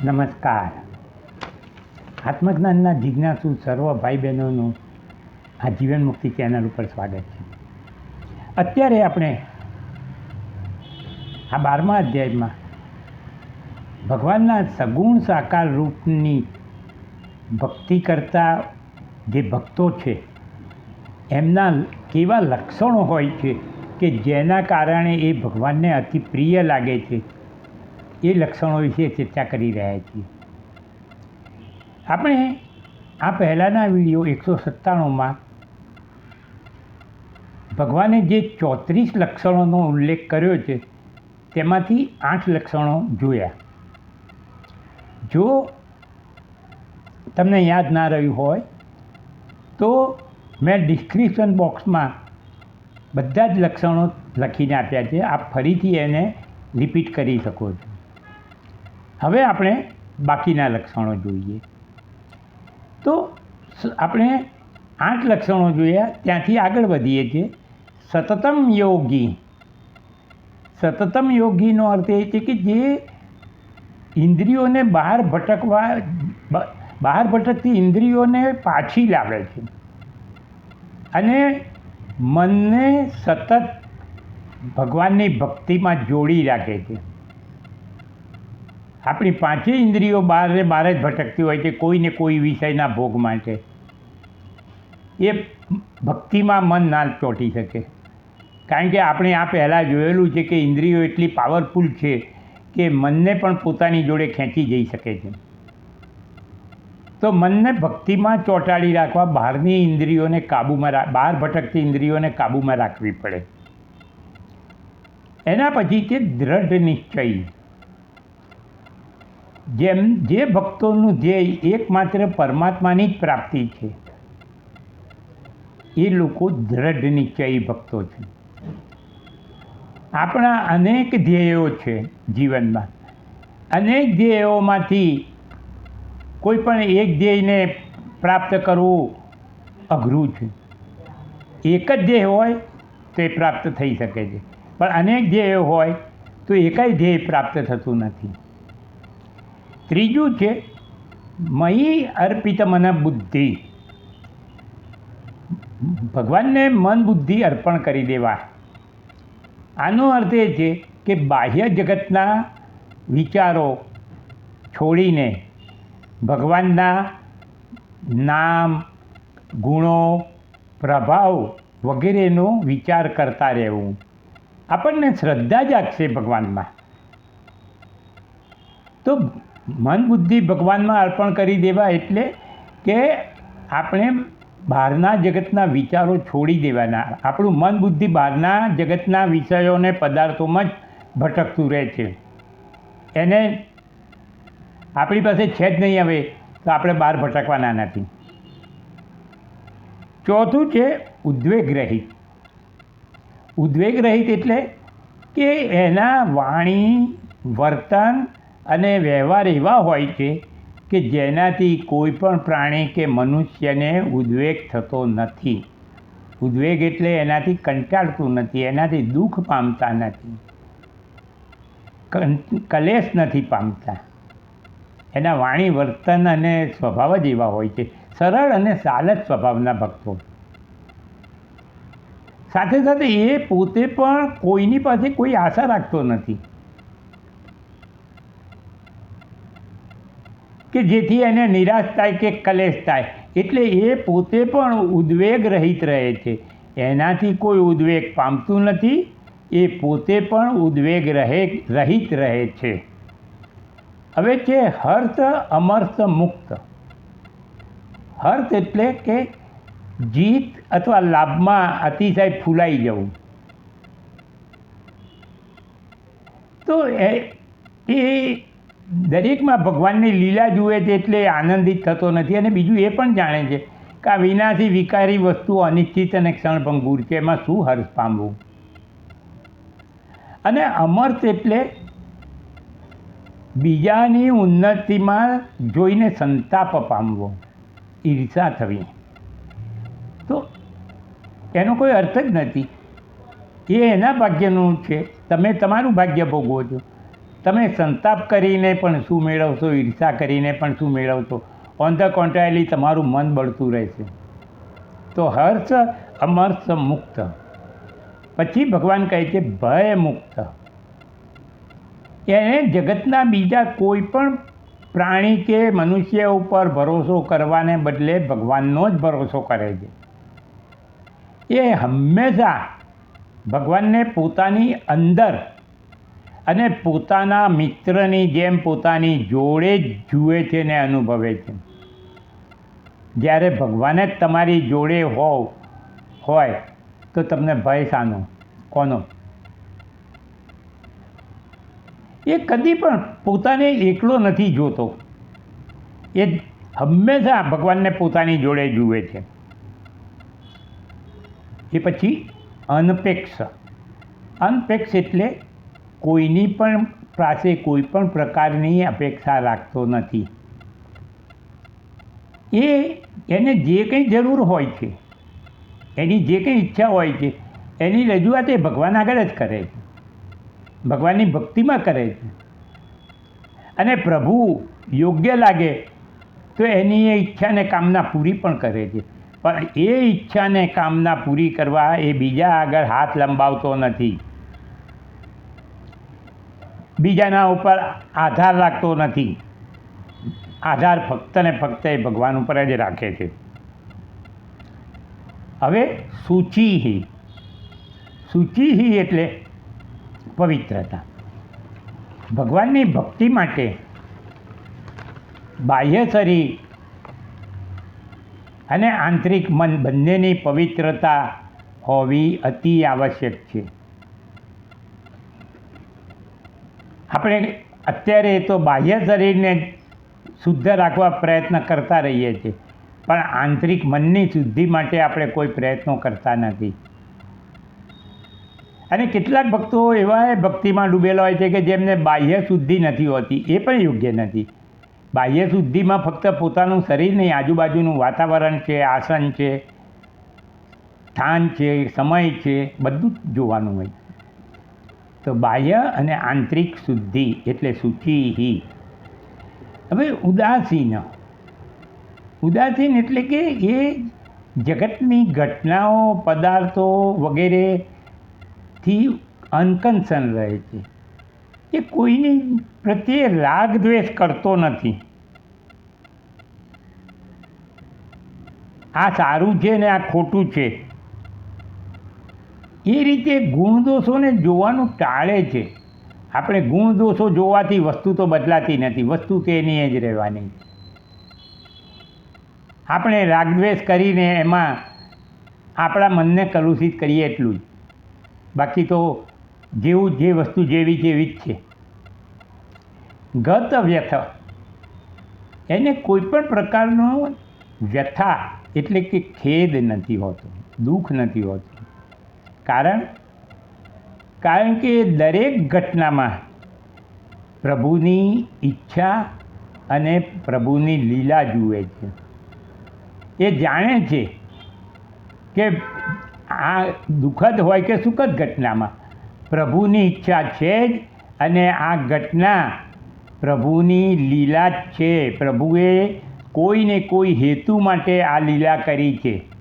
નમસ્કાર. આત્મજ્ઞાનના જિજ્ઞાસુ સર્વ ભાઈ બહેનોનું આ જીવન મુક્તિ ચેનલ ઉપર સ્વાગત છે. અત્યારે આપણે આ બારમા અધ્યાયમાં ભગવાનના સગુણ સાકાર રૂપની ભક્તિ કરતા જે ભક્તો છે, એમના કેવા લક્ષણો હોય છે કે જેના કારણે એ ભગવાનને અતિ પ્રિય લાગે છે? એ લક્ષણો વિશે ચર્ચા કરી રહ્યા છીએ. આપણે આ પહેલાંના વીડિયો એકસો સત્તાણુંમાં ભગવાને જે ચોત્રીસ લક્ષણોનો ઉલ્લેખ કર્યો છે, તેમાંથી આઠ લક્ષણો જોયા. જો તમને યાદ ના રહ્યું હોય, તો મેં ડિસ્ક્રિપ્શન બોક્સમાં બધા જ લક્ષણો લખીને આપ્યા છે. આપ ફરીથી એને રિપીટ કરી શકો છો. હવે આપણે બાકીના લક્ષણો જોઈએ. તો આપણે આઠ લક્ષણો જોયા, ત્યાંથી આગળ વધીએ છીએ. સતતમ યોગી. સતતમ યોગીનો અર્થ એ છે કે જે ઇન્દ્રિયોને બહાર ભટકવા બહાર ભટકતી ઇન્દ્રિયોને પાછી લાવે છે. અને મનને સતત ભગવાનની ભક્તિમાં જોડી રાખે છે. આપણી પાંચેય ઇન્દ્રિયો બહાર બહાર જ ભટકતી હોય છે, કોઈને કોઈ વિષયના ભોગ માટે. એ ભક્તિમાં મન ના ચોંટી શકે. કારણ કે આપણે આ પહેલાં જોયેલું છે કે ઇન્દ્રિયો એટલી પાવરફુલ છે કે મનને પણ પોતાની જોડે ખેંચી જઈ શકે છે. તો મનને ભક્તિમાં ચોંટાડી રાખવા બહારની ઇન્દ્રિયોને કાબૂમાં બહાર ભટકતી ઇન્દ્રિયોને કાબૂમાં રાખવી પડે. એના પછી છે દ્રઢ નિશ્ચય. જેમ જે ભક્તોનું ધ્યેય એકમાત્ર પરમાત્માની જ પ્રાપ્તિ છે, એ લોકો દ્રઢ નિશ્ચયી ભક્તો છે. આપણા અનેક ધ્યેયો છે જીવનમાં. અનેક ધ્યેયોમાંથી કોઈ પણ એક ધ્યેયને પ્રાપ્ત કરવું અઘરું છે. એક જ ધ્યેય હોય તો એ પ્રાપ્ત થઈ શકે છે. પણ અનેક ધ્યેયો હોય તો એકાય ધ્યેય પ્રાપ્ત થતું નથી. ત્રીજું છે મયી અર્પિત મન બુદ્ધિ. ભગવાનને મન બુદ્ધિ અર્પણ કરી દેવા. આનો અર્થ એ છે કે બાહ્ય જગતના વિચારો છોડીને ભગવાનના નામ, ગુણો, પ્રભાવ વગેરેનો વિચાર કરતા રહેવું. આપણને શ્રદ્ધા જાગશે ભગવાનમાં. તો મન બુદ્ધિ ભગવાનમાં અર્પણ કરી દેવા એટલે કે આપણે બહારના જગતના વિચારો છોડી દેવાના. આપણું મન બુદ્ધિ બહારના જગતના વિષયોને પદાર્થોમાં જ ભટકતું રહે છે. એને આપણી પાસે છે જ નહીં હવે, તો આપણે બહાર ભટકવાના નથી. ચોથું છે ઉદ્વેગ રહિત ઉદ્વેગ રહિત એટલે કે એના વાણી, વર્તન અને વ્યવહાર એવા હોય છે કે જેનાથી કોઈ પણ પ્રાણી કે મનુષ્યને ઉદ્વેગ થતો નથી. ઉદ્વેગ એટલે એનાથી કંટાળતું નથી, એનાથી દુઃખ પામતા નથી. કલેશ નથી પામતા. એના વાણી, વર્તન અને સ્વભાવ જ એવા હોય છે. સરળ અને સાલજ સ્વભાવના ભક્તો. સાથે સાથે એ પોતે પણ કોઈની પાસે કોઈ આશા રાખતો નથી. કે જેથી એને નિરાશ થાય કે કલેશ થાય. એટલે એ પોતે પણ ઉદ્વેગ રહિત રહે છે. એનાથી કોઈ ઉદ્વેગ પામતું નથી. એ પોતે પણ ઉદ્વેગ રહે, રહિત રહે છે. હવે છે હર્ષ અમર્ષ મુક્ત. હર્ષ એટલે કે જીત અથવા લાભમાં અતિશય ફૂલાઈ જવું. તો એ દરેકમાં ભગવાનની લીલા જુએ છે એટલે આનંદિત થતો નથી અને બીજું એ પણ જાણે છે કે આ વિનાશી, વિકારી વસ્તુ અનિશ્ચિત અને ક્ષણભંગુર છે. એમાં શું હર્ષ પામવું? અને અમર્થ એટલે બીજાની ઉન્નતિમાં જોઈને સંતાપ પામવો, ઈર્ષા થવી. તો એનો કોઈ અર્થ જ નથી. એ એના ભાગ્યનું છે. તમે તમારું ભાગ્ય ભોગવો છો. તમે સંતાપ કરીને પણ શું મેળવશો, ઈર્ષા કરીને પણ શું મેળવશો? ઓન ધ કોન્ટ્રાયલી તમારું મન બળતું રહેશે. તો હર્ષ અમર્ષ મુક્ત. પછી ભગવાન કહે છે, ભય મુક્ત. એને જગતના બીજા કોઈ પણ પ્રાણી કે મનુષ્ય ઉપર ભરોસો કરવાને બદલે ભગવાનનો જ ભરોસો કરે છે. એ હંમેશા ભગવાનને પોતાની અંદર અને પોતાના મિત્રની જેમ પોતાની જોડે જ જુએ છે ને અનુભવે છે. જ્યારે ભગવાન જ તમારી જોડે હોવ, હોય, તો તમને ભય શાનો? કોનો? એ કદી પણ પોતાને એકલો નથી જોતો. એ હંમેશા ભગવાનને પોતાની જોડે જુએ છે. એ પછી અનપેક્ષ. અનપેક્ષ એટલે કોઈની પણ પાસે કોઈ પણ પ્રકારની અપેક્ષા રાખતો નથી. એ એને જે કંઈ જરૂર હોય છે, એની જે કંઈ ઈચ્છા હોય છે, એની રજૂઆત એ ભગવાન આગળ જ કરે છે. ભગવાનની ભક્તિમાં કરે છે. અને પ્રભુ યોગ્ય લાગે તો એની એ ઈચ્છાને કામના પૂરી પણ કરે છે. પણ એ ઈચ્છાને કામના પૂરી કરવા એ બીજા આગળ હાથ લંબાવતો નથી. બીજાના ઉપર આધાર રાખતો નથી. આધાર ફક્ત ને ફક્ત એ ભગવાન ઉપર જ રાખે છે. હવે સૂચિ સૂચિ એટલે પવિત્રતા. ભગવાનની ભક્તિ માટે બાહ્ય શરીર અને આંતરિક મન બંનેની પવિત્રતા હોવી અતિ આવશ્યક છે. આપણે અત્યારે તો બાહ્ય શરીરને શુદ્ધ રાખવા પ્રયત્ન કરતા રહીએ છીએ. પણ આંતરિક મનની શુદ્ધિ માટે આપણે કોઈ પ્રયત્નો કરતા નથી. અને કેટલાક ભક્તો એવા ભક્તિમાં ડૂબેલા હોય છે કે જેમને બાહ્ય શુદ્ધિ નથી હોતી, એ પણ યોગ્ય નથી. બાહ્ય શુદ્ધિમાં ફક્ત પોતાનું શરીર નહીં, આજુબાજુનું વાતાવરણ છે, આસન છે, સ્થાન છે, સમય છે, બધું જ જોવાનું હોય તો બાહ્ય અને આંતરિક શુદ્ધિ એટલે શુચિ હવે ઉદાસીન. ઉદાસીન એટલે કે એ જગતની ઘટનાઓ, પદાર્થો વગેરેથી અનકન્સર્ન રહે છે. એ કોઈની પ્રત્યે રાગ દ્વેષ કરતો નથી. આ સારું છે ને આ ખોટું છે? એ રીતે ગુણદોષોને જોવાનું ટાળે છે. આપણે ગુણદોષો જોવાથી વસ્તુ તો બદલાતી નથી, વસ્તુ તેની જ રહેવાની. આપણે રાગદ્વેષ કરીને એમાં આપણા મનને કલુષિત કરીએ એટલું જ. બાકી તો જેવું જે વસ્તુ જેવી જેવી જ છે. ગત વ્યથ. એને કોઈ પણ પ્રકારનો વ્યથા એટલે કે ખેદ નથી હોતો, દુઃખ નથી હોતું. કારણ? કારણ કે દરેક ઘટનામાં પ્રભુની ઈચ્છા અને પ્રભુની લીલા જુએ છે. એ જાણે છે કે આ દુઃખદ હોય કે સુખદ ઘટનામાં, પ્રભુની ઈચ્છા છે જ અને આ ઘટના પ્રભુની લીલા જ છે. પ્રભુએ કોઈને કોઈ હેતુ માટે આ લીલા કરી છે.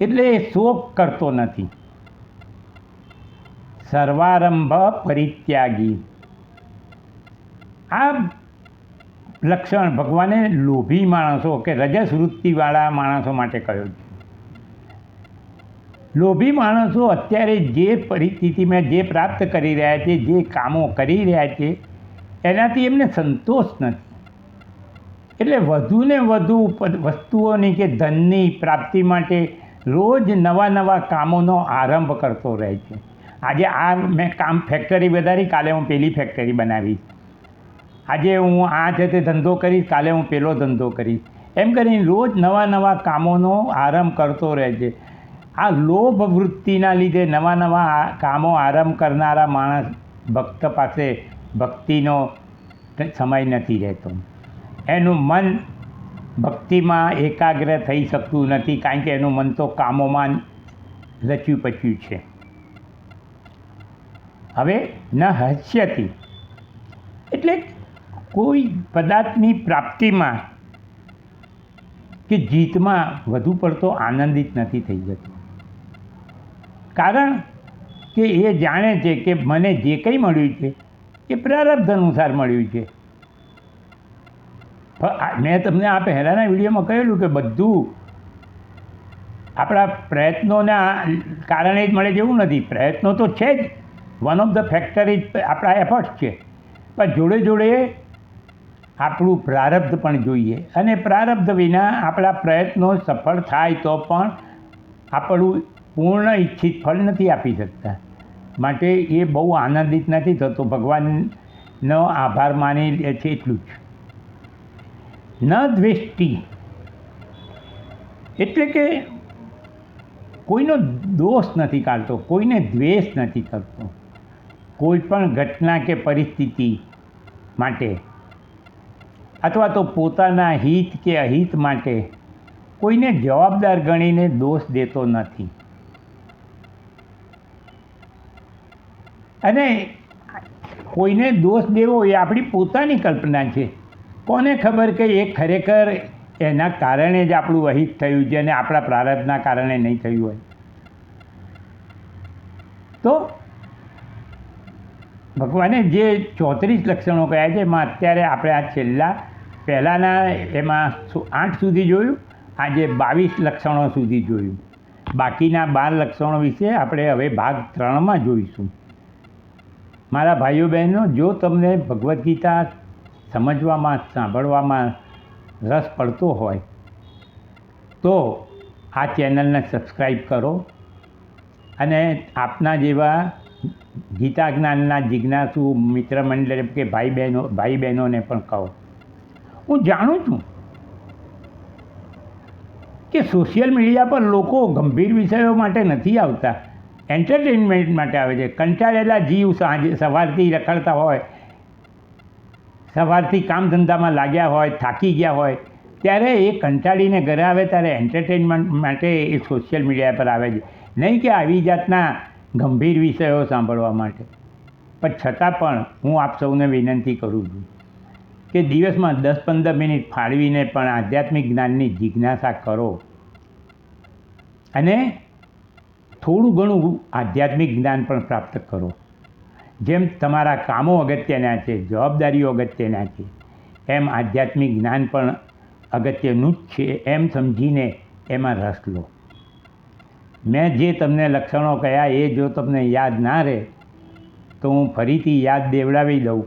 એટલે એ શોક કરતો નથી. સર્વારંભ પરિત્યાગી. આ લક્ષણ ભગવાને લોભી માણસો કે રજસ વૃત્તિવાળા માણસો માટે કહ્યું છે. લોભી માણસો અત્યારે જે પરિસ્થિતિમાં જે પ્રાપ્ત કરી રહ્યા છે, જે કામો કરી રહ્યા છે, એનાથી એમને સંતોષ નથી. એટલે વધુને વધુ વસ્તુઓની કે ધનની પ્રાપ્તિ માટે રોજ નવા નવા કામોનો આરંભ કરતો રહે છે. આજે આ મેં કામ ફેક્ટરી વધારી, કાલે હું પેલી ફેક્ટરી બનાવીશ આજે હું આ છે તે ધંધો કરીશ, કાલે હું પેલો ધંધો કરીશ. એમ કરીને રોજ નવા નવા કામોનો આરંભ કરતો રહે છે. આ લોભ વૃત્તિના લીધે નવા નવા કામો આરંભ કરનારા માણસ ભક્ત પાસે ભક્તિનો સમય નથી રહેતો. એનું મન ભક્તિમાં એકાગ્ર થઈ શકતું નથી, કારણ કે એનું મન તો કામોમાં રચ્યું પચ્યું છે. હવે ન હસ્યથી, એટલે કોઈ પદાર્થની પ્રાપ્તિમાં કે જીતમાં વધુ પડતો આનંદિત નથી થઈ જતો. કારણ કે એ જાણે છે કે મને જે કંઈ મળ્યું છે, એ પ્રારબ્ધ અનુસાર મળ્યું છે. મેં તમને આ પહેલાંના વિડીયોમાં કહેલું કે બધું આપણા પ્રયત્નોના કારણે જ મળે જેવું નથી. પ્રયત્નો તો છે જ. One of the factor is આપણા એફર્ટ્સ છે. પણ જોડે જોડે આપણું પ્રારબ્ધ પણ જોઈએ. અને પ્રારબ્ધ વિના આપણા પ્રયત્નો સફળ થાય તો પણ આપણું પૂર્ણ ઈચ્છિત ફળ નથી આપી શકતા. માટે એ બહુ આનંદિત નથી થતો. ભગવાનનો આભાર માની છે એટલું જ. ન દ્વેષ્ટિ. એટલે કે કોઈનો દોષ નથી કાઢતો, કોઈને દ્વેષ નથી કરતો કોઈ પણ ઘટના કે પરિસ્થિતિ માટે અથવા તો પોતાના હિત કે અહિત માટે કોઈને જવાબદાર ગણીને દોષ દેતો નથી. અને કોઈને દોષ દેવો એ આપણી પોતાની કલ્પના છે. કોને ખબર કે એ ખરેખર એના કારણે જ આપણું અહિત થયું છે અને આપણા પ્રારબ્ધના કારણે નહીં થયું હોય? તો ભગવાને જે ચોત્રીસ લક્ષણો કહ્યા છે, એમાં અત્યારે આપણે આ છેલ્લા પહેલાંના એમાં આઠ સુધી જોયું આજે બાવીસ લક્ષણો સુધી જોયું. બાકીના બાર લક્ષણો વિશે આપણે હવે ભાગ ત્રણમાં જોઈશું. મારા ભાઈઓ બહેનો, જો તમને ભગવદ્ ગીતા સમજવામાં, સાંભળવામાં રસ પડતો હોય, તો આ ચેનલને સબસ્ક્રાઈબ કરો અને આપના જેવા ગીતા જ્ઞાનના જિજ્ઞાસુ મિત્ર મંડળ કે ભાઈ બહેનો, ભાઈ બહેનોને પણ કહો. હું જાણું છું કે સોશિયલ મીડિયા પર લોકો ગંભીર વિષયો માટે નથી આવતા એન્ટરટેનમેન્ટ માટે આવે છે. કંટાળેલા જીવ સાંજે સવારથી રખડતા હોય સવારથી કામ ધંધામાં લાગ્યા હોય, થાકી ગયા હોય, ત્યારે એ કંટાળીને ઘરે આવે ત્યારે એન્ટરટેનમેન્ટ માટે એ સોશિયલ મીડિયા પર આવે છે. નહીં કે આવી જાતના ગંભીર વિષયો સાંભળવા માટે. પણ છતાં પણ હું આપ સૌને વિનંતી કરું છું કે દિવસમાં દસ પંદર મિનિટ ફાળવીને પણ આધ્યાત્મિક જ્ઞાનની જિજ્ઞાસા કરો. અને થોડું ઘણું આધ્યાત્મિક જ્ઞાન પણ પ્રાપ્ત કરો. જેમ તમારા કામો અગત્યના છે, જવાબદારીઓ અગત્યના છે, એમ આધ્યાત્મિક જ્ઞાન પણ અગત્યનું જ છે, એમ સમજીને એમાં રસ લો. મેં જે તમને લક્ષણો કહ્યા એ જો તમને યાદ ના રહે, તો હું ફરીથી યાદ દેવડાવી દઉં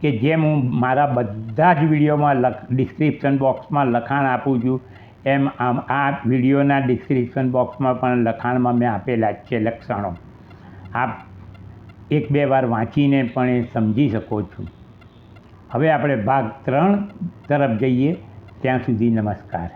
કે જેમ હું મારા બધા જ વિડીયોમાં લખ ડિસ્ક્રિપ્શન બોક્સમાં લખાણ આપું છું, એમ આમ આ વિડીયોના ડિસ્ક્રિપ્શન બોક્સમાં પણ લખાણમાં મેં આપેલા જ છે લક્ષણો. આપ એક બે વાર વાંચીને પણ એ સમજી શકો છો. હવે આપણે ભાગ ત્રણ તરફ જઈએ, ત્યાં સુધી નમસ્કાર.